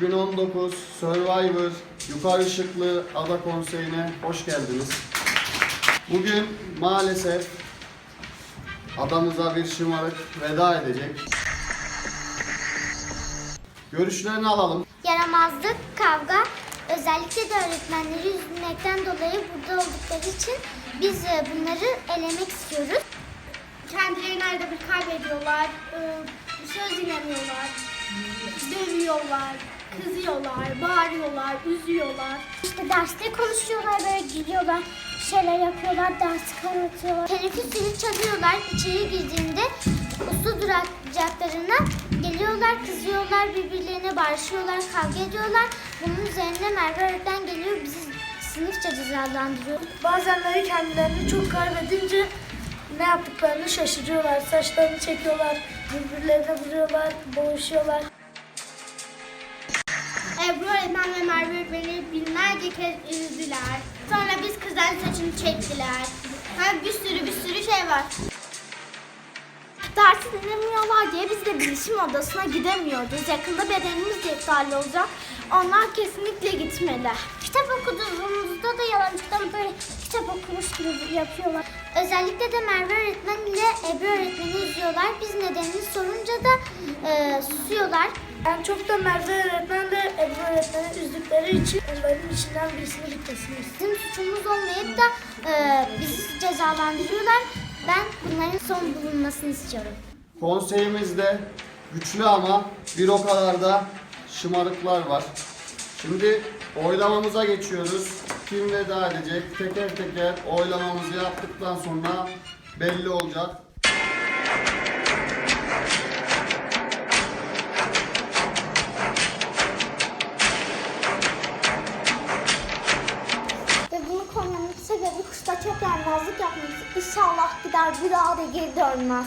2019 Survivor Yukarı Işıklı Ada Konseyi'ne hoş geldiniz. Bugün maalesef adamıza bir şımarık veda edecek. Görüşlerini alalım. Yaramazlık, kavga, özellikle de öğretmenleri üzülmekten dolayı burada oldukları için biz e, bunları elemek istiyoruz. Kendilerini arada bir kaybediyorlar, e, söz dinlemiyorlar, dövüyorlar, kızıyorlar, bağırıyorlar, üzüyorlar. İşte derste konuşuyorlar, böyle gülüyorlar, bir şeyler yapıyorlar, dersi karartıyorlar. Teneffüs zili çalıyorlar, içeri girdiğinde uslu duracaklarına geliyorlar, kızıyorlar, birbirlerine barışıyorlar, kavga ediyorlar. Bunun üzerine Merve öğretmen geliyor, bizi sınıfça cezalandırıyor. Bazenleri kendilerini çok kaybedince ne yaptıklarını şaşırıyorlar. Saçlarını çekiyorlar, birbirlerine vuruyorlar, boğuşuyorlar. Ebru öğretmen ve Merve öğretmeni binlerce kez üzdüler. Sonra biz kızların saçını çektiler. Ha, bir sürü bir sürü şey var. Dersi dinlemiyorlar diye biz de bilişim odasına gidemiyoruz. Yakında bedenimiz de iptal olacak. Onlar kesinlikle gitmeli. Kitap okuduğumuzda da yalancıktan böyle kitap okumuş gibi yapıyorlar. Özellikle de Merve öğretmen ile Ebru öğretmeni üzüyorlar. Biz nedenini sorunca da e, susuyorlar. En çok da Merve öğretmen de Ebru öğretmeni üzdükleri için onların içinden birisini istiyorum. Bizim suçumuz olmayıp da e, bizi cezalandırıyorlar. Ben bunların son bulunmasını istiyorum. Konseyimizde güçlü ama bir o kadar da şımarıklar var. Şimdi oylamamıza geçiyoruz. Kim veda edecek? Teker teker oylamamızı yaptıktan sonra belli olacak. İnşallah gider bir daha da geri dönmez.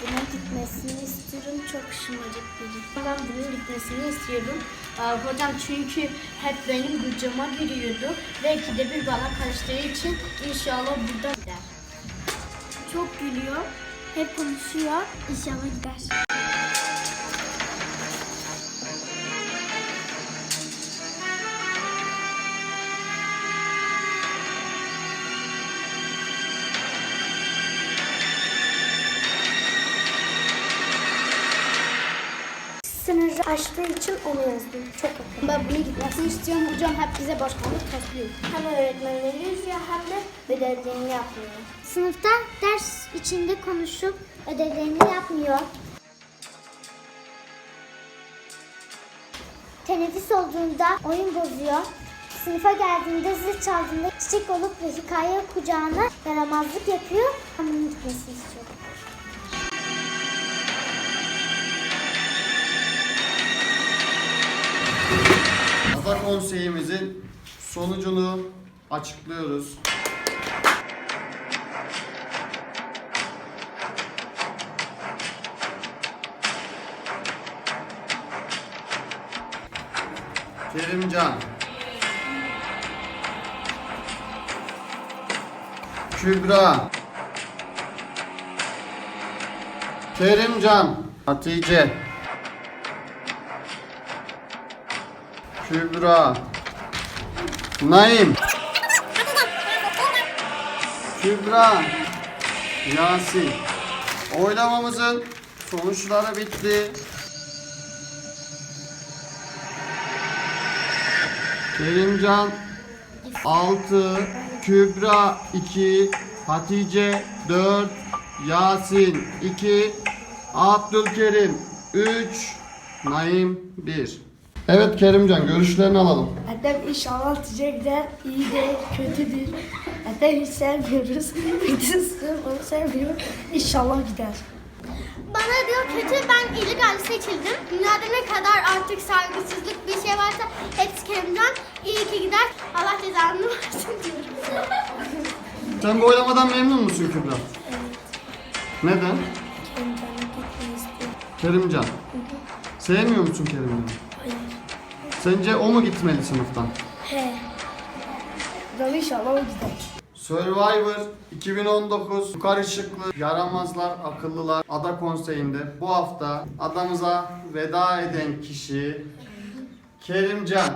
Bunun gitmesini istiyorum. Çok şımarık biri. Ben bunun gitmesini istiyorum. Ee, hocam çünkü hep benim gıcıma giriyordu. Belki de bir bana karıştığı için inşallah burada gider. Çok gülüyor. Hep konuşuyor. İnşallah gider. Sınırı aştığı için onu yazdım. Çok okudum. Ben bunun gitmesini istiyorum. Hocam hep bize başkanlık taslıyor. Hem öğretmenleri üzüyor hem de bedellerini yapmıyor. Sınıfta ders içinde konuşup ödevlerini yapmıyor. Teneffüs olduğunda oyun bozuyor. Sınıfa geldiğinde zil çaldığında çiçek olup ve hikaye okuyacağına yaramazlık yapıyor. Bunun gitmesini istiyorum. Ada konseyimizin sonucunu açıklıyoruz. Kerimcan. Kübra. Kerimcan. Hatice Kübra. Naim. Kübra. Yasin. Oylamamızın sonuçları bitti. Kerimcan 6 Kübra 2 Hatice 4 Yasin 2 Abdülkerim 3 Naim 1 Evet Kerimcan görüşlerini alalım. Hatem inşallah Hatice gider. İyi de kötüdür. Hatem hiç sevmiyoruz. Bütün onu sevmiyor. İnşallah gider. Bana diyor kötü ben illegal seçildim. Dünyada ne kadar artık saygısızlık bir şey varsa hepsi kendimden. İyi ki gider. Allah cezanı versin diyorum. Sen bu oylamadan memnun musun Kübra? Neden? Kendimden gitmeyi istiyorum. Kerimcan. Sevmiyor musun Kerimcan'ı? Sence o mu gitmeli sınıftan? He. Ben inşallah o gider. Survivor 2019 Yukarı Işıklı Yaramazlar Akıllılar Ada Konseyi'nde bu hafta adamıza veda eden kişi Kerimcan,